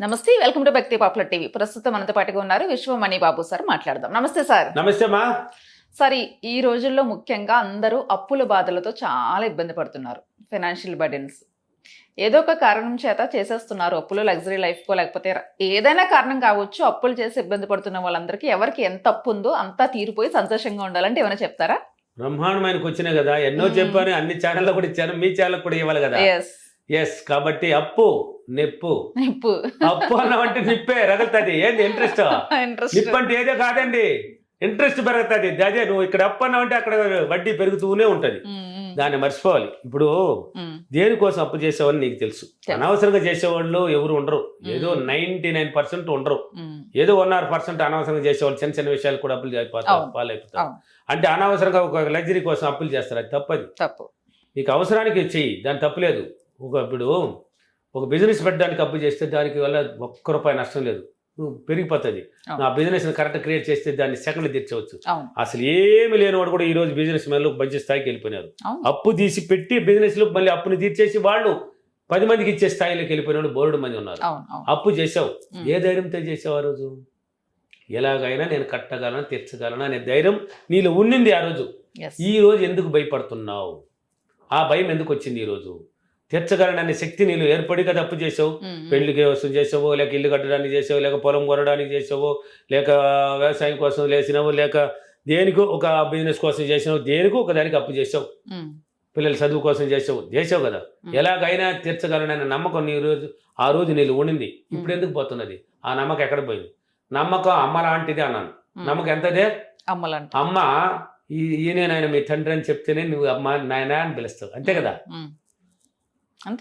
నమస్తే welcome to Bhakti popular TV. ప్రస్తుతం మనతో పాటుగా ఉన్నారు విశ్వమణి బాబు సార్ మాట్లాడదాం. నమస్తే సార్. నమస్తే సార్ ఈ- రోజుల్లో ముఖ్యంగా అందరూ అప్పుల బాధలతో చాలా ఇబ్బంది పడుతున్నారు. ఫైనాన్షియల్ బర్డెన్స్ ఏదో ఒక కారణం చేత చేసేస్తున్నారు అప్పులు లగ్జరీ లైఫ్కో లేకపోతే ఏదైనా కారణం కావచ్చు అప్పులు చేసి ఇబ్బంది పడుతున్న వాళ్ళందరికీ ఎవరికి ఎంత అప్పు ఉందో అంతా తీరిపోయి సంతోషంగా ఉండాలంటే ఏమైనా చెప్తారా? బ్రహ్మాండమైనకి వచ్చినాయి కదా. ఎన్నో. చెప్పాను అన్ని ఛానల్లో కూడా ఇచ్చాను మీ ఛానల్ కూడా ఇవ్వాలి కదా. ఎస్ కాబట్టి అప్పు నిప్పు. నిప్పు. అప్పు అన్నామంటే నిప్పే రగులుతుంది. ఏంది ఇంట్రెస్ట్ నిప్పు అంటే ఏదో కాదండి. ఇంట్రెస్ట్ పెరుగుతుంది. అదే నువ్వు ఇక్కడ అప్పు అన్నావంటే అక్కడ వడ్డీ పెరుగుతూనే ఉంటది. దాన్ని మర్చిపోవాలి. ఇప్పుడు దేనికోసం అప్పు చేసేవాళ్ళు నీకు తెలుసు. అనవసరంగా చేసేవాళ్ళు ఎవరు ఉండరు. ఏదో. నైన్టీ నైన్ పర్సెంట్ ఉండరు. ఏదో వన్ ఆర్ పర్సెంట్ అనవసరంగా చేసేవాళ్ళు చిన్న చిన్న విషయాలు కూడా అప్పులు అయిపోతారు అవును. పాలైపోతారు. అంటే అనవసరంగా ఒక లగ్జరీ కోసం అప్పులు చేస్తారు. అది తప్పది. తప్పు. నీకు అవసరానికి చెయ్యి. దాని తప్పులేదు ఒక ఇప్పుడు ఒక బిజినెస్ పెట్టడానికి అప్పు చేస్తే దానికి వల్ల ఒక్క రూపాయి నష్టం లేదు. పెరిగిపోతుంది. ఆ బిజినెస్ కరెక్ట్ క్రియేట్ చేస్తే దాన్ని సెకండ్ తీర్చవచ్చు. అవును. అసలు ఏమి లేనివాడు కూడా ఈ రోజు బిజినెస్ మెన్లు మంచి స్థాయికి వెళ్ళిపోయినారు అప్పు తీసి పెట్టి బిజినెస్లో మళ్ళీ అప్పుని తీర్చేసి వాళ్ళు పది మందికి ఇచ్చే స్థాయిలోకి వెళ్ళిపోయిన వాళ్ళు బోర్డు మంది ఉన్నారు. అప్పు చేసావు. ఏ ధైర్యంతో చేసావు ఆ రోజు? ఎలాగైనా నేను కట్టగలను తీర్చగలను అనే ధైర్యం నీలో ఉన్నింది ఆ రోజు. ఈ రోజు ఎందుకు భయపడుతున్నావు? ఆ భయం ఎందుకు వచ్చింది ఈ రోజు? తీర్చగలననే శక్తి నీళ్ళు ఏర్పడి కదా అప్పు చేసావు. పెళ్ళికి వస్తువు చేసావో లేక ఇల్లు కట్టడానికి చేసావో లేక పొలం కొనడానికి చేసావో లేక వ్యవసాయం కోసం లేచినావో లేక దేనికో ఒక బిజినెస్ కోసం చేసినావు దేనికో ఒక దానికి అప్పు చేసావు. పిల్లల చదువు కోసం చేసావు. చేసావు కదా. ఎలాగైనా తీర్చగలననే నమ్మకం నీ రోజు ఆ రోజు నీళ్ళు ఉండింది. ఇప్పుడు ఎందుకు పోతున్నది? ఆ నమ్మకం ఎక్కడ పోయింది? నమ్మకం అమ్మ లాంటిది అన్నాను. నమ్మకం ఎంతదే? అమ్మ ఈ ఈయనే నాయన మీ తండ్రి అని చెప్తేనే నువ్వు అమ్మ నాయన అని పిలుస్తావు. అంతే కదా?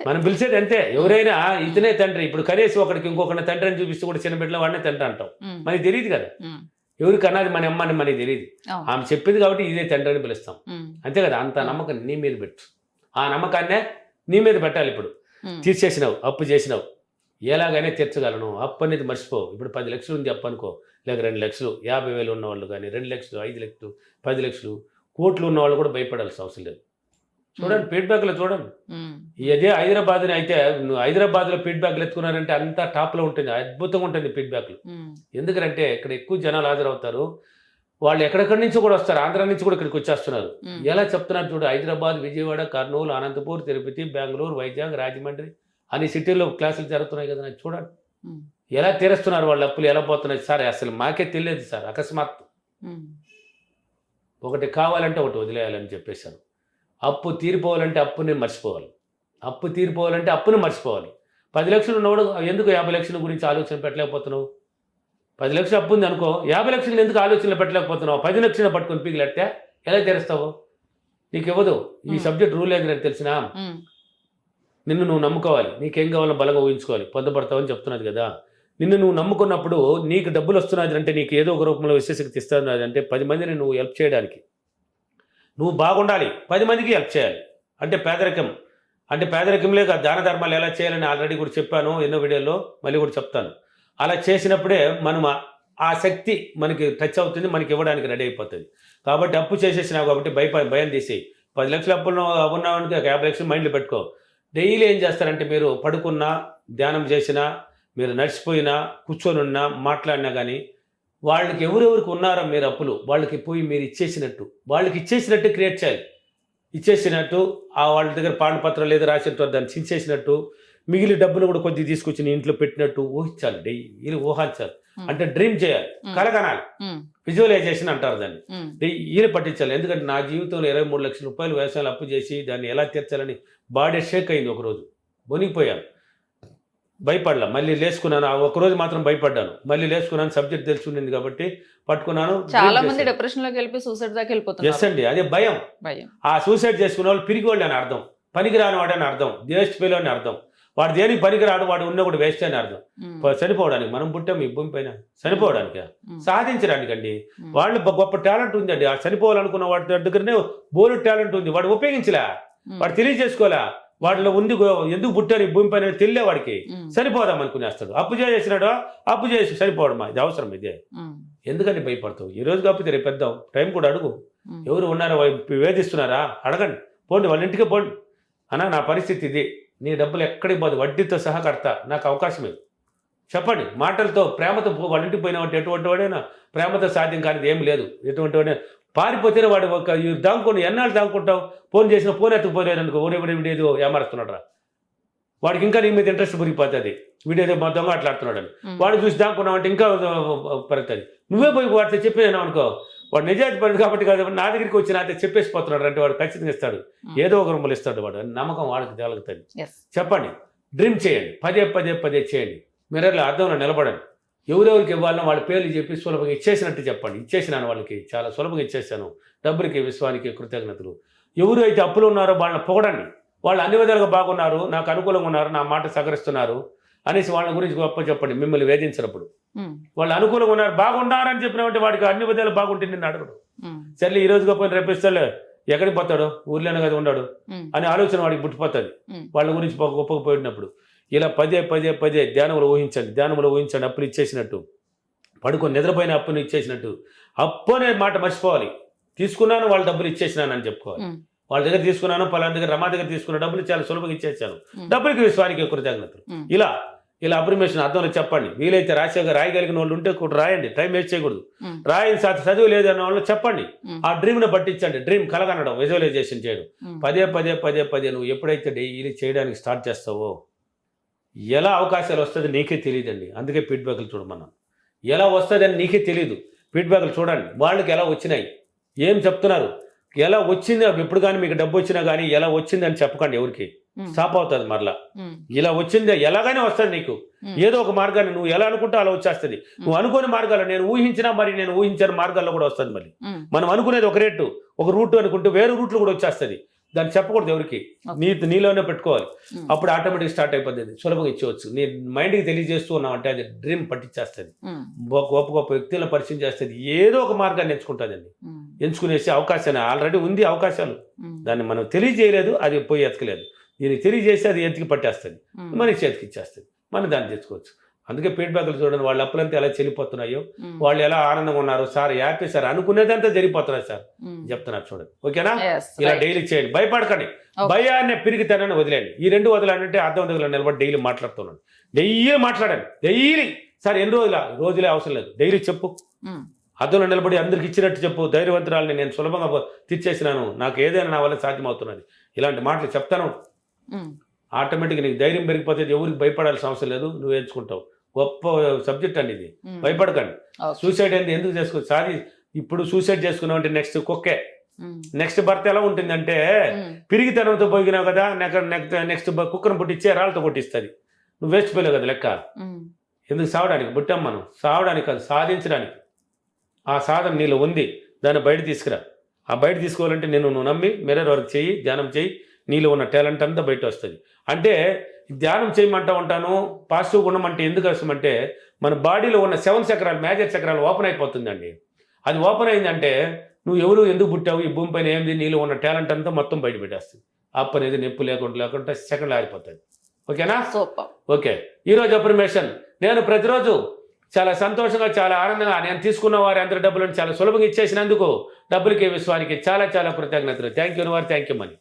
మనం పిలిచేది అంతే. ఎవరైనా ఇతనే తండ్రి. ఇప్పుడు కనీసం ఒకడికి ఇంకొకరిని తండ్రి అని చూపిస్తూ కూడా చిన్న బిడ్డల వాడినే తండ్రి అంటాం. మనకి తెలియదు కదా. ఎవరికి అన్నది మన అమ్మ అని మనకి తెలియదు. ఆమె చెప్పింది కాబట్టి ఇదే తండ్రి అని పిలుస్తాం. అంతే కదా. అంత నమ్మకం నీ మీద పెట్టు. ఆ నమ్మకాన్నే నీ మీద పెట్టాలి ఇప్పుడు. తీర్చేసినావు అప్పు చేసినావు. ఎలాగైనా తీర్చగలను. అప్పు అనేది మర్చిపో. ఇప్పుడు పది లక్షలు ఉంది అప్పు అనుకో. లేక రెండు లక్షలు యాభై వేలు ఉన్న వాళ్ళు కానీ రెండు లక్షలు ఐదు లక్షలు పది లక్షలు కోట్లు ఉన్న వాళ్ళు కూడా భయపడాల్సిన అవసరం లేదు. చూడండి ఫీడ్బ్యాక్లో చూడండి. ఉమ్, ఇదే హైదరాబాద్ అయితే నువ్వు హైదరాబాద్లో ఫీడ్బ్యాక్లు ఎత్తుకున్నారంటే అంతా టాప్లో ఉంటుంది అద్భుతంగా ఉంటుంది ఫీడ్బ్యాక్లు ఉమ్, ఎందుకంటే ఇక్కడ ఎక్కువ జనాలు హాజరవుతారు. వాళ్ళు ఎక్కడెక్కడి నుంచి కూడా వస్తారు ఆంధ్ర నుంచి కూడా ఇక్కడికి వచ్చేస్తున్నారు. ఎలా చెప్తున్నారు చూడు హైదరాబాద్ విజయవాడ కర్నూలు అనంతపూర్ తిరుపతి బెంగళూరు వైజాగ్ రాజమండ్రి అన్ని సిటీల్లో క్లాసులు జరుగుతున్నాయి కదా చూడండి. ఎలా తీరుస్తున్నారు వాళ్ళ అప్పులు ఎలా పోతున్నాయి? సార్ అసలు మాకే తెలియదు సార్ అకస్మాత్. ఒకటి కావాలంటే ఒకటి వదిలేయాలని చెప్పేశాను అప్పు తీరిపోవాలంటే అప్పుని మర్చిపోవాలి. అప్పు తీరిపోవాలంటే అప్పుని మర్చిపోవాలి. పది లక్షలు ఉన్నవాడు ఎందుకు యాభై లక్షల గురించి ఆలోచన పెట్టలేకపోతున్నావు? పది లక్షలు అప్పు ఉంది అనుకో యాభై లక్షలు ఎందుకు ఆలోచనలు పెట్టలేకపోతున్నావు? పది లక్షలు పట్టుకొని పీకిలెట్టే ఎలా తెరుస్తావు? నీకు ఇవ్వదు. ఈ. సబ్జెక్ట్ రూల్ ఏంటి నాకు తెలిసినా? నిన్ను నువ్వు నమ్ముకోవాలి. నీకేం కావాలో బలంగా ఊహించుకోవాలి. పొందపడతావని చెప్తున్నది కదా. నిన్ను నువ్వు నమ్ముకున్నప్పుడు నీకు డబ్బులు వస్తున్నది అంటే నీకు ఏదో ఒక రూపంలో విశ్వశక్తి ఇస్తున్నది అంటే పది మందిని నువ్వు హెల్ప్ చేయడానికి. నువ్వు బాగుండాలి. పది మందికి హెల్ప్ చేయాలి. అంటే పేదరికం. అంటే పేదరికంలో కాదు దాన ధర్మాలు ఎలా చేయాలని ఆల్రెడీ కూడా చెప్పాను ఎన్నో వీడియోలో మళ్ళీ కూడా చెప్తాను. అలా చేసినప్పుడే మనం ఆ- శక్తి మనకి టచ్ అవుతుంది మనకి ఇవ్వడానికి రెడీ అయిపోతుంది. కాబట్టి అప్పు చేసేసినావు కాబట్టి భయప భయం తీసేయి. పది లక్షలు అప్పులు ఉన్నామనుకో ఒక యాభై లక్షలు మైండ్లో పెట్టుకో. డైలీ ఏం చేస్తారంటే మీరు పడుకున్నా ధ్యానం చేసినా మీరు నడిచిపోయినా కూర్చొని ఉన్నా మాట్లాడినా కానీ వాళ్ళకి ఎవరెవరికి ఉన్నారో మీరు అప్పులు? వాళ్ళకి పోయి మీరు ఇచ్చేసినట్టు. వాళ్ళకి ఇచ్చేసినట్టు క్రియేట్ చేయాలి. ఇచ్చేసినట్టు ఆ వాళ్ళ దగ్గర పాండపత్రం లేదు రాసినట్టు దాన్ని చించేసినట్టు మిగిలిన డబ్బులు కూడా కొద్దిగా తీసుకొచ్చి నీ ఇంట్లో పెట్టినట్టు ఊహించాలి. డైలీ ఊహించాలి. అంటే డ్రీమ్ చేయాలి. కలగనాలి. విజువలైజేషన్ అంటారు దాన్ని. ఈయన పట్టించాలి. ఎందుకంటే నా జీవితంలో ఇరవై మూడు లక్షల రూపాయలు వ్యవసాయాలు అప్పు చేసి దాన్ని ఎలా తీర్చాలని బాడీ షేక్ అయింది ఒకరోజు. వణిగిపోయాను భయపడలా. మళ్ళీ లేచుకున్నాను ఆ ఒకరోజు మాత్రం భయపడ్డాను. మళ్ళీ లేచుకున్నాను సబ్జెక్ట్ తెలుసుకుంది కాబట్టి పట్టుకున్నాను. చాలా మంది డిప్రెషన్లోకి వెళ్ళిపోయి సూసైడ్ దాకా ఎస్ వెళ్ళిపోతున్నారు అండి. అదే భయం. ఆ సూసైడ్ చేసుకునే వాళ్ళు పిరిగోళ్ళు అని అర్థం. పనికిరాని వాడు అని అర్థం. వేస్ట్ ఫెయిల్ అని అర్థం. వాడు దేనికి పనికిరాడు? వాడు ఉన్న కూడా వేస్ట్ అని అర్థం. చనిపోవడానికి. మనం పుట్టాం ఈ భూమి పైన. చనిపోవడానికి? సాధించడానికి అండి? వాళ్ళు గొప్ప- టాలెంట్ ఉందండి. ఆ చనిపోవాలనుకున్న వాడి దగ్గరనే బోలు టాలెంట్ ఉంది. వాడు ఉపయోగించలే. వాడు తెలియజేసుకోలే. వాడిలో ఉంది ఎందుకు పుట్టారు ఈ భూమి పైన తెలియలే వాడికి. ఉమ్, సరిపోదాం అనుకునేస్తాడు అప్పు చేసినాడు అప్పు చేసి సరిపోవడమా? ఇది అవసరం ఇదే. ఎందుకని భయపడతావు? ఈ రోజు కాకపోతే రేపు పెద్దాం. టైం కూడా అడుగు. ఎవరు ఉన్నారో వేధిస్తున్నారా? అడగండి. పోండి వాళ్ళ ఇంటికి పోండి. అన్న నా పరిస్థితి ఇది. నీ డబ్బులు ఎక్కడికి పోదు. వడ్డీతో సహా కడతా. నాకు అవకాశం ఇది చెప్పండి. మాటలతో ప్రేమతో వాళ్ళ ఇంటికి పోయిన ఎటువంటి వాడైనా ప్రేమతో సాధ్యం కానిది ఏం లేదు. ఎటువంటి వాడే పారిపోతేనే వాడు ఒక దాంకొని ఎన్నాళ్ళు దాంకుంటావు ఫోన్ చేసిన ఫోన్ ఎత్తుకుపోలేదు అనుకో ఊరే వీడేదో ఏమారుస్తున్నాడు రా వాడికి ఇంకా నీ మీద ఇంట్రెస్ట్ పెరిగిపోతుంది వీడేదో మా దొంగ ఆటలాడుతున్నాడు అని. వాడు చూసి దాక్కున్నావు అంటే ఇంకా పెరుగుతుంది. నువ్వే పోయి వాడితో చెప్పేసాను అనుకో వాడు నిజాయితీ పడింది కాబట్టి కాదు నా దగ్గరికి వచ్చి నాతో చెప్పేసి పోతున్నాడు అంటే వాడు ఖచ్చితంగా ఇస్తాడు. ఏదో ఒక రూములు ఇస్తాడు వాడు. నమ్మకం వాడికి తేలుగుతుంది ఎస్ చెప్పండి. డ్రీమ్ చేయండి. పదే పదే పదే చేయండి. మిర్రర్లో అర్థంలో నిలబడండి. ఎవరెవరికి ఇవ్వాలనో వాళ్ళ పేర్లు చెప్పి సులభంగా ఇచ్చేసినట్టు చెప్పండి. ఇచ్చేసినాను వాళ్ళకి చాలా సులభంగా ఇచ్చేసాను డబ్బులకి విశ్వానికి కృతజ్ఞతలు. ఎవరు అయితే అప్పులు ఉన్నారో వాళ్ళని పొగడండి. వాళ్ళు అన్ని విధాలుగా బాగున్నారు నాకు అనుకూలంగా ఉన్నారు నా మాట సహకరిస్తున్నారు అనేసి వాళ్ళ గురించి గొప్ప చెప్పండి మిమ్మల్ని వేధించినప్పుడు. వాళ్ళు అనుకూలంగా ఉన్నారు బాగున్నారని చెప్పినామంటే వాడికి అన్ని విధాలు బాగుంటుంది నిన్ను అడగడు. సర్లే ఈ రోజు గొప్ప రేపిస్తాలే ఎక్కడికి పోతాడు? ఊర్లోనే కదా ఉన్నాడు. అనే ఆలోచన వాడికి పుట్టిపోతుంది. వాళ్ళ గురించి గొప్ప- గొప్పగా పోయినప్పుడు. ఇలా పదే పదే పదే ధ్యానంలో ఊహించండి ధ్యానంలో ఊహించండి అప్పులు ఇచ్చేసినట్టు పడుకొని నిద్రపోయిన అప్పుని ఇచ్చేసినట్టు అప్పు అనే మాట మర్చిపోవాలి తీసుకున్నాను వాళ్ళ డబ్బులు ఇచ్చేసినాను అని చెప్పుకోవాలి. వాళ్ళ దగ్గర తీసుకున్నాను పలానా దగ్గర రమా దగ్గర తీసుకున్న డబ్బులు చాలా సులభంగా ఇచ్చేసాను. డబ్బులకి విశ్వానికి కృతజ్ఞతలు. ఇలా ఇలా అప్రిమేషన్ అర్థంలో చెప్పండి వీలైతే రాసేగా రాయగలిగిన వాళ్ళు ఉంటే కూడా రాయండి టైం వేస్ట్ చేయకూడదు. రాయని సార్ చదువు లేదన్న వాళ్ళు చెప్పండి. ఆ డ్రీమ్ని పట్టించండి డ్రీమ్ కలగనడం విజువలైజేషన్ చేయడం. పదే పదే పదే పదే నువ్వు ఎప్పుడైతే డైలీ చేయడానికి స్టార్ట్ చేస్తావో ఎలా అవకాశాలు వస్తుంది నీకే తెలియదండి. అందుకే ఫీడ్బ్యాక్లు చూడమన్నా ఎలా వస్తుందని నీకే తెలియదు ఫీడ్బ్యాక్లు చూడండి. వాళ్ళకి ఎలా వచ్చినాయి? ఏం చెప్తున్నారు? ఎలా వచ్చింది? ఎప్పుడు కానీ మీకు డబ్బు వచ్చినా కానీ ఎలా వచ్చింది అని చెప్పకండి ఎవరికి. స్టాప్ అవుతుంది మరలా. ఇలా వచ్చింది ఎలాగైనా వస్తుంది నీకు. ఏదో ఒక మార్గాన్ని నువ్వు ఎలా అనుకుంటే అలా వచ్చేస్తుంది. నువ్వు అనుకోని మార్గాలు నేను ఊహించినా మరి నేను ఊహించిన మార్గాల్లో కూడా వస్తుంది మళ్ళీ. మనం అనుకునేది ఒక రేటు ఒక రూట్ అనుకుంటే వేరే రూట్లు కూడా వచ్చేస్తుంది. దాన్ని చెప్పకూడదు ఎవరికి. నీ నీలోనే పెట్టుకోవాలి. అప్పుడు ఆటోమేటిక్ స్టార్ట్ అయిపోతుంది సులభంగా ఇచ్చేవచ్చు. నీ మైండ్కి తెలియజేస్తూ ఉన్నావు అంటే అది డ్రీమ్ పట్టించేస్తుంది. గొప్ప గొప్ప వ్యక్తులను పరిచయం చేస్తుంది. ఏదో ఒక మార్గాన్ని ఎంచుకుంటుందండి. ఎంచుకునేసి అవకాశాన్ని ఆల్రెడీ ఉంది అవకాశాలు. దాన్ని మనం తెలియజేయలేదు అది పోయి ఎతకలేదు. దీనికి తెలియజేసి అది ఎతికి పట్టేస్తుంది. మన చేతికి ఇచ్చేస్తుంది. మనం దాన్ని తెచ్చుకోవచ్చు. అందుకే ఫీడ్బ్యాక్లు చూడండి వాళ్ళ అప్పులంతా ఎలా చెల్లిపోతున్నాయో. వాళ్ళు ఎలా ఆనందంగా ఉన్నారు. సార్ హ్యాపీ సార్ అనుకునేదంతా జరిగిపోతున్నారు సార్. చెప్తున్నారు చూడండి. ఓకేనా? ఇలా. డైలీ చేయండి. భయపడకండి. భయాన్ని పిరిగితేనని వదిలేండి ఈ రెండు వదలంటే అర్థం దగ్గర నిలబడి డైలీ మాట్లాడుతున్నాను. డైలీ మాట్లాడండి. డైలీ. సార్ ఎన్ని రోజుల రోజులే అవసరం లేదు. డైలీ చెప్పు. అర్థంలో నిలబడి అందరికి ఇచ్చినట్టు చెప్పు. ధైర్యవంతురాలని నేను సులభంగా తీర్చేసినాను. నాకు ఏదైనా నా వల్ల సాధ్యమవుతున్నది. ఇలాంటి మాటలు చెప్తాను. ఉమ్. ఆటోమేటిక్గా నీకు ధైర్యం పెరిగిపోతే ఎవరికి భయపడాల్సిన అవసరం లేదు. నువ్వు ఎంచుకుంటావు. గొప్ప సబ్జెక్ట్ అండి ఇది. భయపడకండి. సూసైడ్ అనేది ఎందుకు చేసుకో? సారీ ఇప్పుడు సూసైడ్ చేసుకున్నావు అంటే నెక్స్ట్ కుక్కే. నెక్స్ట్ బర్త్ ఎలా ఉంటుందంటే. పిరిగితనంతో పోయినావు కదా నెక్స్ట్ నెక్స్ట్ కుక్కను పుట్టించే రాళ్ళతో కొట్టిస్తుంది. నువ్వు వేస్ట్ పోలేవు కదా లెక్క. ఎందుకు సావడానికి? పుట్టాం మనం. సావడానికి కాదు సాధించడానికి. ఆ సాధన నీలో ఉంది. దాన్ని బయట తీసుకురా. ఆ బయట తీసుకోవాలంటే నేను నువ్వు నమ్మి మిర్రర్ వర్క్ చేయి ధ్యానం చేయి. నీలో ఉన్న టాలెంట్ అంతా బయట వస్తుంది. అంటే ధ్యానం చేయమంటా ఉంటాను పాజిటివ్ ఉండమంటే ఎందుకు వస్తామంటే మన బాడీలో ఉన్న సెవెన్ చక్రాలు మేజర్ చక్రాలు ఓపెన్ అయిపోతుందండి. అది ఓపెన్ అయిందంటే నువ్వు ఎవరు ఎందుకు పుట్టావు ఈ భూమి పైన ఏంది నీలో ఉన్న టాలెంట్ అంతా మొత్తం బయట పెట్టేస్తుంది. అప్ అనేది నొప్పి లేకుండా లేకుండా సెకండ్ ఆరిపోతుంది. ఓకేనా? ఓకే. ఈరోజు అప్రిమేషన్. నేను ప్రతిరోజు చాలా సంతోషంగా చాలా ఆనందంగా నేను తీసుకున్న వారి అందరి డబ్బులను చాలా సులభంగా ఇచ్చేసినందుకు డబ్బులకి విశ్వానికి చాలా చాలా కృతజ్ఞతలు. థ్యాంక్ యూ వారు థ్యాంక్ యూ మనీ